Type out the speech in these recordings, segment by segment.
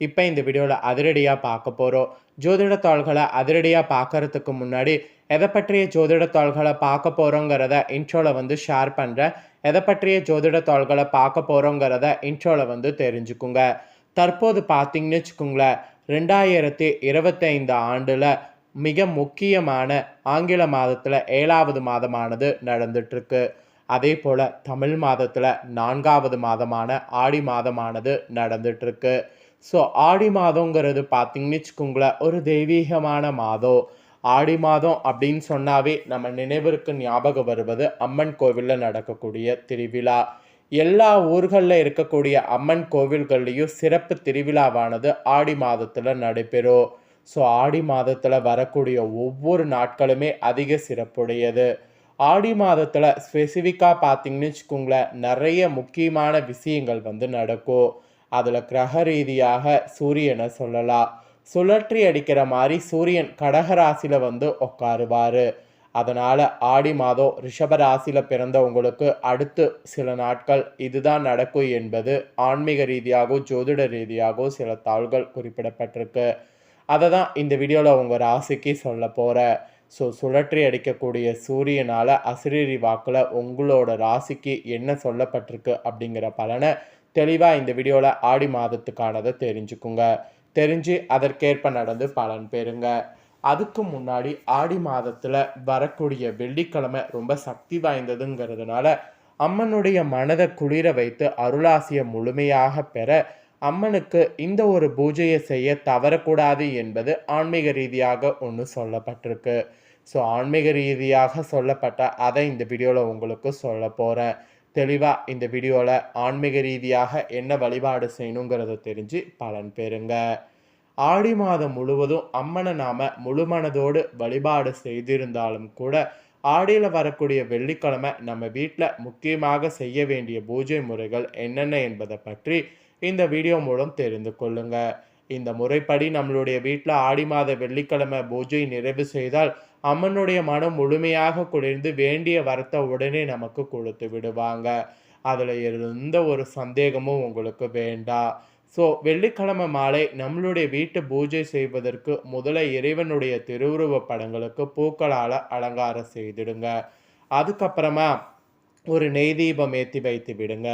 இப்போ இந்த வீடியோவில் அதிரடியாக பார்க்க போகிறோம் ஜோதிட தாள்களை அதிரடியாக பார்க்கறதுக்கு முன்னாடி எதை பற்றிய ஜோதிட தாள்களை பார்க்க போகிறோங்கிறத இன்ட்ரோவில் வந்து ஷேர் பண்ணுறேன் எதை பற்றிய ஜோதிட தாள்களை பார்க்க போகிறோங்கிறத இன்ட்ரோவில் வந்து தெரிஞ்சுக்குங்க. தற்போது பார்த்தீங்கன்னு வச்சுக்கோங்களேன் ரெண்டாயிரத்தி இருபத்தைந்து ஆண்டில் மிக முக்கியமான ஆங்கில மாதத்தில் ஏழாவது மாதமானது நடந்துட்டுருக்கு. அதே போல் தமிழ் மாதத்தில் நான்காவது மாதமான ஆடி மாதமானது நடந்துட்டுருக்கு. ஸோ ஆடி மாதங்கிறது பார்த்தீங்கன்னு வச்சுக்கோங்களேன் ஒரு தெய்வீகமான மாதம். ஆடி மாதம் அப்படின்னு சொன்னாவே நம்ம நினைவிற்கு ஞாபகம் வருவது அம்மன் கோவிலில் நடக்கக்கூடிய திருவிழா. எல்லா ஊர்களில் இருக்கக்கூடிய அம்மன் கோவில்கள்லேயும் சிறப்பு திருவிழாவானது ஆடி மாதத்தில் நடைபெறும். ஸோ ஆடி மாதத்தில் வரக்கூடிய ஒவ்வொரு நாட்களுமே அதிக சிறப்புடையது. ஆடி மாதத்தில் ஸ்பெசிஃபிக்காக பார்த்தீங்கன்னு வச்சுக்கோங்களேன் நிறைய முக்கியமான விஷயங்கள் வந்து நடக்கும். அதில் கிரக ரீதியாக சூரியனை சொல்லலாம் சுழற்றி அடிக்கிற மாதிரி சூரியன் கடகராசியில் வந்து உட்காருவார். அதனால் ஆடி மாதம் ரிஷபராசியில் பிறந்தவங்களுக்கு அடுத்து சில நாட்கள் இதுதான் நடக்கும் என்பது ஆன்மீக ரீதியாகவும் ஜோதிட ரீதியாகவும் சில தாள்கள் குறிப்பிடப்பட்டிருக்கு. அதை தான் இந்த வீடியோவில் உங்கள் ராசிக்கு சொல்ல போகிறேன் ஸோ சுழற்றி அடிக்கக்கூடிய சூரியனால் அசிரீரி வாக்கில் உங்களோட ராசிக்கு என்ன சொல்லப்பட்டிருக்கு அப்படிங்கிற பலனை தெளிவாக இந்த வீடியோவில் ஆடி மாதத்துக்கானதை தெரிஞ்சுக்குங்க. தெரிஞ்சு அதற்கேற்ப நடந்து பலன் பெறுங்க. அதுக்கு முன்னாடி ஆடி மாதத்தில் வரக்கூடிய வெள்ளிக்கிழமை ரொம்ப சக்தி வாய்ந்ததுங்கிறதுனால அம்மனுடைய மனதை குளிர வைத்து அருளாசியை முழுமையாக பெற அம்மனுக்கு இந்த ஒரு பூஜையை செய்ய தவறக்கூடாது என்பது ஆன்மீக ரீதியாக ஒன்று சொல்லப்பட்டிருக்கு. ஸோ ஆன்மீக ரீதியாக சொல்லப்பட்ட அதை இந்த வீடியோவில் உங்களுக்கு சொல்ல போகிறேன் தெளிவாக இந்த வீடியோவில் ஆன்மீக ரீதியாக என்ன வழிபாடு செய்யணுங்கிறத தெரிஞ்சு பலன் பெறுங்க. ஆடி மாதம் முழுவதும் அம்மனை நாம முழுமனதோடு வழிபாடு செய்திருந்தாலும் கூட ஆடியில் வரக்கூடிய வெள்ளிக்கிழமை நம்ம வீட்டில் முக்கியமாக செய்ய வேண்டிய பூஜை முறைகள் என்னென்ன என்பதை பற்றி இந்த வீடியோ மூலம் தெரிந்து கொள்ளுங்க. இந்த முறைப்படி நம்மளுடைய வீட்டில் ஆடி மாத வெள்ளிக்கிழமை பூஜை நிறைவு செய்தால் அம்மனுடைய மனம் முழுமையாக குளிர்ந்து வேண்டிய வரத்தை உடனே நமக்கு கொடுத்து விடுவாங்க. அதில் எந்த ஒரு சந்தேகமும் உங்களுக்கு வேண்டாம் ஸோ வெள்ளிக்கிழமை மாலை நம்மளுடைய வீட்டு பூஜை செய்வதற்கு முதல்ல இறைவனுடைய திருவுருவ படங்களுக்கு பூக்களால் அலங்காரம் செய்திடுங்க. அதுக்கப்புறமா ஒரு நெய் தீபம் ஏற்றி வைத்து விடுங்க.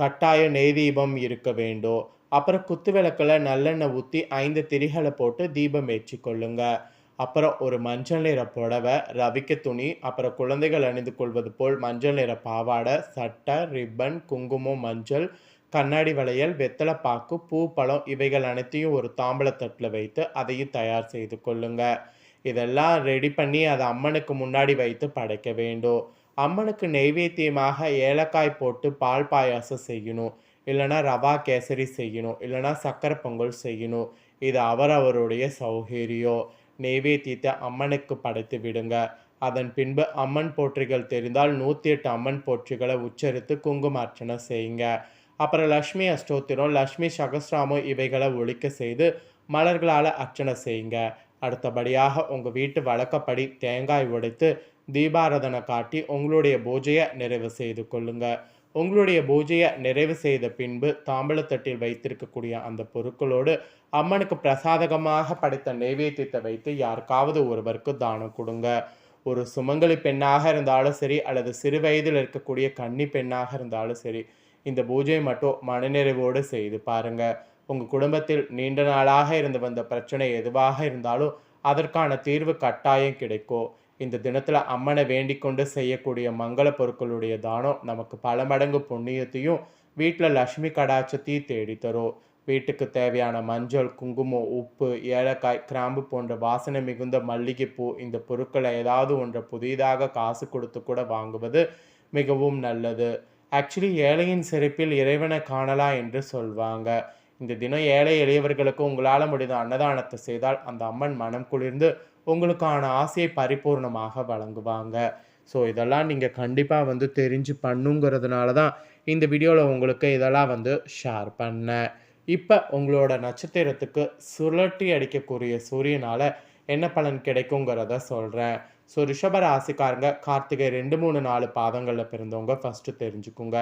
கட்டாய நெய் தீபம் இருக்க வேண்டும். அப்புறம் குத்து விளக்கில் நல்லெண்ணெய் ஊற்றி ஐந்து திரிகளை போட்டு தீபம் ஏற்றி கொள்ளுங்கள் அப்புறம் ஒரு மஞ்சள் நிற புடவை ரவிக்க துணி அப்புறம் குழந்தைகள் அணிந்து கொள்வது போல் மஞ்சள் நிற பாவாடை சட்டை ரிப்பன் குங்குமம் மஞ்சள் கண்ணாடி வளையல் வெத்தலை பாக்கு பூ பழம் இவைகள் அனைத்தையும் ஒரு தாம்பளத்தட்டில் வைத்து அதையும் தயார் செய்து கொள்ளுங்க. இதெல்லாம் ரெடி பண்ணி அதை அம்மனுக்கு முன்னாடி வைத்து படைக்க வேண்டும். அம்மனுக்கு நெய்வேத்தியமாக ஏலக்காய் போட்டு பால் பாயாசம் செய்யணும். இல்லைனா ரவா கேசரி செய்யணும். இல்லைனா சக்கரை பொங்கல் செய்யணும். இது அவரவருடைய சௌகரியம். நெய்வேத்தியத்தை அம்மனுக்கு படைத்து விடுங்க. அதன் பின்பு அம்மன் போற்றிகள் தெரிந்தால் நூற்றி எட்டு அம்மன் போற்றிகளை உச்சரித்து குங்குமார்ச்சனை செய்யுங்க. அப்புறம் லக்ஷ்மி அஷ்டோத்திரம் லக்ஷ்மி சகசிராமம் இவைகளை ஒழிக்க செய்து மலர்களால் அர்ச்சனை செய்யுங்க. அடுத்தபடியாக உங்கள் வீட்டு வழக்கப்படி தேங்காய் உடைத்து தீபாராதனை காட்டி உங்களுடைய பூஜையை நிறைவு செய்து கொள்ளுங்கள் உங்களுடைய பூஜையை நிறைவு செய்த பின்பு தாம்பளத்தட்டில் வைத்திருக்கக்கூடிய அந்த பொருட்களோடு அம்மனுக்கு பிரசாதகமாக படைத்த நைவேத்தியத்தை வைத்து யாருக்காவது ஒருவருக்கு தானம் கொடுங்க. ஒரு சுமங்கலி பெண்ணாக இருந்தாலும் சரி அல்லது சிறு வயதில் இருக்கக்கூடிய கன்னி பெண்ணாக இருந்தாலும் சரி இந்த பூஜையை மட்டும் மனநிறைவோடு செய்து பாருங்க. உங்கள் குடும்பத்தில் நீண்ட நாளாக இருந்து வந்த பிரச்சனை எதுவாக இருந்தாலும் அதற்கான தீர்வு கட்டாயம் கிடைக்கும். இந்த தினத்தில் அம்மனை வேண்டிக்கொண்டு செய்யக்கூடிய மங்கள பொருட்களுடைய தானம் நமக்கு பல மடங்கு புண்ணியத்தையும் வீட்டில் லக்ஷ்மி கடாட்சத்தையும் தேடித்தரும். வீட்டுக்கு தேவையான மஞ்சள் குங்குமம் உப்பு ஏலக்காய் கிராம்பு போன்ற வாசனை மிகுந்த மல்லிகைப்பூ இந்த பொருட்களை ஏதாவது ஒன்றை புதிதாக காசு கொடுத்து கூட வாங்குவது மிகவும் நல்லது. ஆக்சுவலி ஏழையின் சிறப்பில் இறைவனை காணலாம் என்று சொல்வாங்க. இந்த தினம் ஏழை எளியவர்களுக்கு உங்களால் முடிந்த அன்னதானத்தை செய்தால் அந்த அம்மன் மனம் குளிர்ந்து உங்களுக்கான ஆசையை பரிபூர்ணமாக வழங்குவாங்க. ஸோ இதெல்லாம் நீங்கள் கண்டிப்பாக வந்து தெரிஞ்சு பண்ணுங்கிறதுனால தான் இந்த வீடியோவில் உங்களுக்கு இதெல்லாம் வந்து ஷேர் பண்ணேன். இப்போ உங்களோட நட்சத்திரத்துக்கு சுழட்டி அடிக்கக்கூடிய சூரியனால் என்ன பலன் கிடைக்குங்கிறத சொல்கிறேன் ஸோ ரிஷப ராசிக்காரங்க கார்த்திகை ரெண்டு மூணு நாலு பாதங்களில் பிறந்தவங்க ஃபஸ்ட்டு தெரிஞ்சுக்குங்க.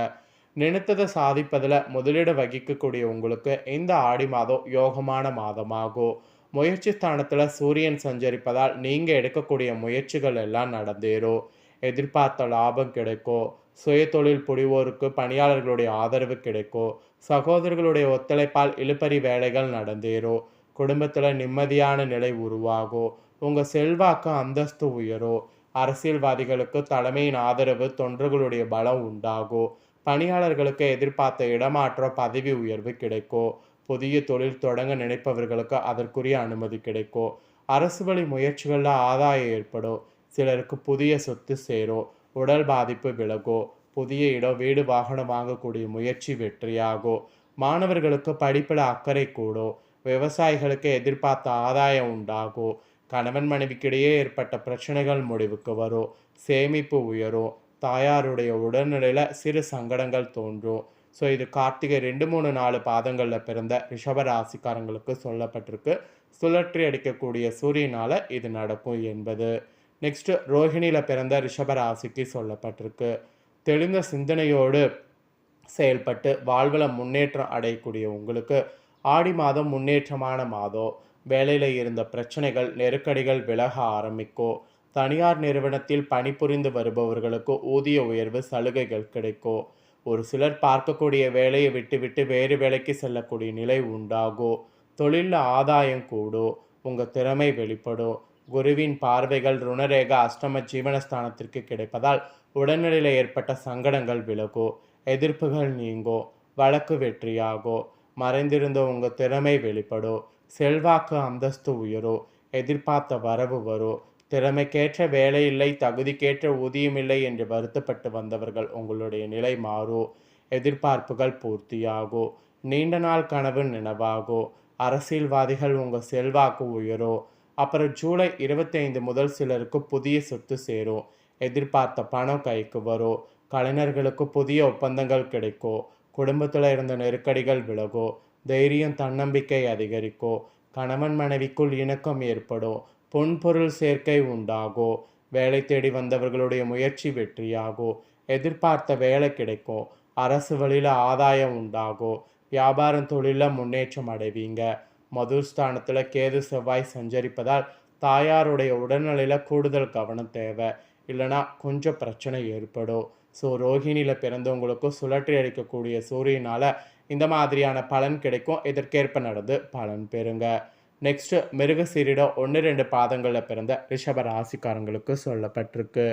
நினைத்ததை சாதிப்பதில் முதலீடு வகிக்கக்கூடிய உங்களுக்கு இந்த ஆடி மாதம் யோகமான மாதமாகும். முயற்சி ஸ்தானத்தில் சூரியன் சஞ்சரிப்பதால் நீங்கள் எடுக்கக்கூடிய முயற்சிகள் எல்லாம் நடந்தேறும் எதிர்பார்த்த லாபம் கிடைக்கும் சுய தொழில் புரிவோருக்கு பணியாளர்களுடைய ஆதரவு கிடைக்கும் சகோதரர்களுடைய ஒத்துழைப்பால் இழுபறி வேலைகள் நடந்தேறும் குடும்பத்தில் நிம்மதியான நிலை உருவாகும் உங்கள் செல்வாக்கு அந்தஸ்து உயரும் அரசியல்வாதிகளுக்கு தலைமையின் ஆதரவு தொண்டர்களுடைய பலம் உண்டாகும் பணியாளர்களுக்கு எதிர்பார்த்த இடமாற்றம் பதவி உயர்வு கிடைக்கும் புதிய தொழில் தொடங்க நினைப்பவர்களுக்கு அதற்குரிய அனுமதி கிடைக்கும் அரசு வழி முயற்சிகளில் ஆதாயம் ஏற்படும் சிலருக்கு புதிய சொத்து சேரும் உடல் பாதிப்பு விலகும் புதிய இடம் வீடு வாகனம் வாங்கக்கூடிய முயற்சி வெற்றியாகும் மாணவர்களுக்கு படிப்பில் அக்கறை கூடும் விவசாயிகளுக்கு எதிர்பார்த்த ஆதாயம் உண்டாகும் கணவன் மனைவிக்கிடையே ஏற்பட்ட பிரச்சனைகள் முடிவுக்கு வரும் சேமிப்பு உயரும் தாயாருடைய உடல்நிலையில் சிறு சங்கடங்கள் தோன்றும் ஸோ இது கார்த்திகை ரெண்டு மூணு நாலு பாதங்களில் பிறந்த ரிஷப ராசிக்காரங்களுக்கு சொல்லப்பட்டிருக்கு. சுழற்றி அடிக்கக்கூடிய சூரியனால் இது நடக்கும் என்பது. நெக்ஸ்ட் ரோஹிணியில் பிறந்த ரிஷப ராசிக்கு சொல்லப்பட்டிருக்கு. தெளிந்த சிந்தனையோடு செயல்பட்டு வாழ்வில் முன்னேற்றம் அடையக்கூடிய உங்களுக்கு ஆடி மாதம் முன்னேற்றமான மாதம் வேலையில் இருந்த பிரச்சனைகள் நெருக்கடிகள் விலக ஆரம்பிக்கும் தனியார் நிறுவனத்தில் பணிபுரிந்து வருபவர்களுக்கு ஊதிய உயர்வு சலுகைகள் கிடைக்கும் ஒரு சிலர் பார்க்கக்கூடிய வேலையை விட்டுவிட்டு வேறு வேலைக்கு செல்லக்கூடிய நிலை உண்டாகும் தொழிலில் ஆதாயம் கூடும் உங்கள் திறமை வெளிப்படும் குருவின் பார்வைகள் ருணரேக அஷ்டம ஜீவனஸ்தானத்திற்கு கிடைப்பதால் உடல்நிலையில் ஏற்பட்ட சங்கடங்கள் விலகும் எதிர்ப்புகள் நீங்கும் வழக்கு வெற்றியாகும் மறைந்திருந்த உங்கள் திறமை வெளிப்படும் செல்வாக்கு அந்தஸ்து உயரும் எதிர்பார்த்த வரவு வரும் திறமைக்கேற்ற வேலை இல்லை தகுதிக்கேற்ற ஊதியம் இல்லை என்று வருத்தப்பட்டு வந்தவர்கள் உங்களுடைய நிலை மாறும் எதிர்பார்ப்புகள் பூர்த்தியாகும் நீண்ட நாள் கனவு நினைவாகோ? அரசியல்வாதிகள் உங்கள் செல்வாக்கு உயரும் அப்புறம் ஜூலை இருபத்தைந்து முதல் சிலருக்கு புதிய சொத்து சேரும் எதிர்பார்த்த பணம் கைக்கு வரும் கலைஞர்களுக்கு புதிய ஒப்பந்தங்கள் கிடைக்கும் குடும்பத்தில் இருந்த நெருக்கடிகள் விலகும் தைரியம் தன்னம்பிக்கை அதிகரிக்கும் கணவன் மனைவிக்குள் இணக்கம் ஏற்படும் பொன்பொருள் சேர்க்கை உண்டாகோ? வேலை தேடி வந்தவர்களுடைய முயற்சி வெற்றியாகோ? எதிர்பார்த்த வேலை கிடைக்கும் அரசு வழியில் ஆதாயம் உண்டாகும் வியாபாரம் தொழிலில் முன்னேற்றம் அடைவீங்க. மதுஸ்தானத்தில் கேது செவ்வாய் சஞ்சரிப்பதால் தாயாருடைய உடல்நிலையில் கூடுதல் கவனம் தேவை. இல்லைனா கொஞ்சம் பிரச்சனை ஏற்படும். ஸோ ரோஹிணியில் பிறந்தவங்களுக்கும் சுழற்றி அடிக்கக்கூடிய சூரியனால் இந்த மாதிரியான பலன் கிடைக்கும். இதற்கேற்ப நடந்து பலன் பெறுங்க. நெக்ஸ்ட் மிருகசீரிடம் ஒன்று ரெண்டு பாதங்களில் பிறந்த ரிஷப ராசிக்காரங்களுக்கு சொல்லப்பட்டிருக்கு.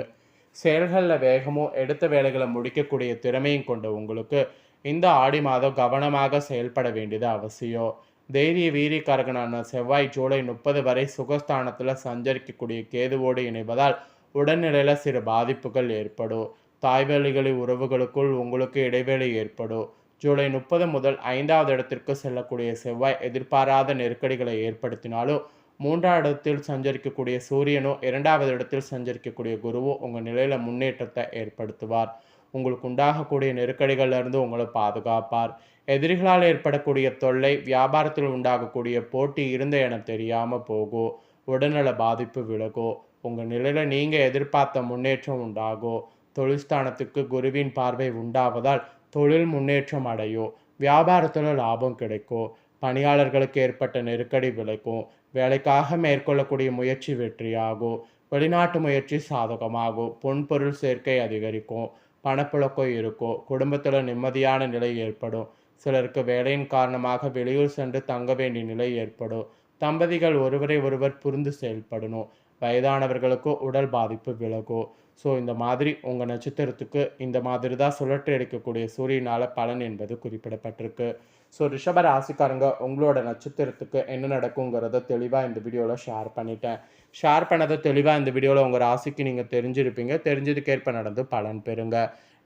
செயல்களில் வேகமும் எடுத்த வேலைகளை முடிக்கக்கூடிய திறமையும் கொண்ட உங்களுக்கு இந்த ஆடி மாதம் கவனமாக செயல்பட வேண்டியது அவசியம். தைரிய வீரியக்காரகனான செவ்வாய் ஜூலை முப்பது வரை சுகஸ்தானத்தில் சஞ்சரிக்கக்கூடிய கேதுவோடு இணைவதால் உடல்நிலையில் சிறு பாதிப்புகள் ஏற்படும். தாய்வழிகளி உறவுகளுக்குள் உங்களுக்கு இடைவெளி ஏற்படும். ஜூலை முப்பது முதல் ஐந்தாவது இடத்திற்கு செல்லக்கூடிய செவ்வாய் எதிர்பாராத நெருக்கடிகளை ஏற்படுத்தினாலும் மூன்றாம் இடத்தில் சஞ்சரிக்கக்கூடிய சூரியனோ இரண்டாவது இடத்தில் சஞ்சரிக்கக்கூடிய குருவோ உங்கள் நிலையில் முன்னேற்றத்தை ஏற்படுத்துவார். உங்களுக்கு உண்டாகக்கூடிய நெருக்கடிகளிலிருந்து உங்களை பாதுகாப்பார். எதிரிகளால் ஏற்படக்கூடிய தொல்லை வியாபாரத்தில் உண்டாகக்கூடிய போட்டி இருந்த என தெரியாமல் போகும் உடல்நல பாதிப்பு விலகும் உங்கள் நிலையில் நீங்கள் எதிர்பார்த்த முன்னேற்றம் உண்டாகும் தொழில்ஸ்தானத்துக்கு குருவின் பார்வை உண்டாவதால் தொழில் முன்னேற்றம் அடையும் வியாபாரத்தில் லாபம் கிடைக்கும் பணியாளர்களுக்கு ஏற்பட்ட நெருக்கடி விளைக்கும் வேலைக்காக மேற்கொள்ளக்கூடிய முயற்சி வெற்றியாகும் வெளிநாட்டு முயற்சி சாதகமாகும் பொன்பொருள் சேர்க்கை அதிகரிக்கும் பணப்புழக்கம் இருக்கும் குடும்பத்தில் நிம்மதியான நிலை ஏற்படும். சிலருக்கு வேலையின் காரணமாக வெளியூர் சென்று தங்க வேண்டிய நிலை ஏற்படும். தம்பதிகள் ஒருவரை ஒருவர் புரிந்து செயல்படணும். வயதானவர்களுக்கோ உடல் பாதிப்பு விலகும் ஸோ இந்த மாதிரி உங்கள் நட்சத்திரத்துக்கு இந்த மாதிரி தான் சுழற்றி அடிக்கக்கூடிய சூரியனால் பலன் என்பது குறிப்பிடப்பட்டிருக்கு. ஸோ ரிஷப ராசிக்காரங்க உங்களோட நட்சத்திரத்துக்கு என்ன நடக்குங்கிறத தெளிவாக இந்த வீடியோவில் ஷேர் பண்ணிட்டேன். ஷேர் பண்ணதை தெளிவாக இந்த வீடியோவில் உங்கள் ராசிக்கு நீங்கள் தெரிஞ்சிருப்பீங்க. தெரிஞ்சதுக்கேற்ப நடந்து பலன் பெறுங்க.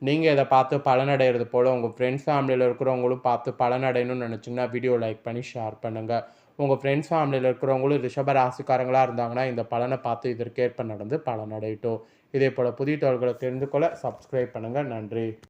நீங்கள் இதை பார்த்து பலனடைகிறது போல் உங்கள் ஃப்ரெண்ட்ஸ் ஃபேமிலியில் இருக்கிறவங்களும் பார்த்து பலனடையணும்னு நினச்சிங்கன்னா வீடியோ லைக் பண்ணி ஷேர் பண்ணுங்கள் உங்கள் ஃப்ரெண்ட்ஸ் ஃபேமிலியில் இருக்கிறவங்களும் ரிஷப ராசிக்காரங்களாக இருந்தாங்கன்னா இந்த பலனை பார்த்து இதற்கேற்ப நடந்து பலனடையட்டும். இதே போல் புதிய தகவல்களை தெரிந்து கொள்ள சப்ஸ்கிரைப் பண்ணுங்கள் நன்றி.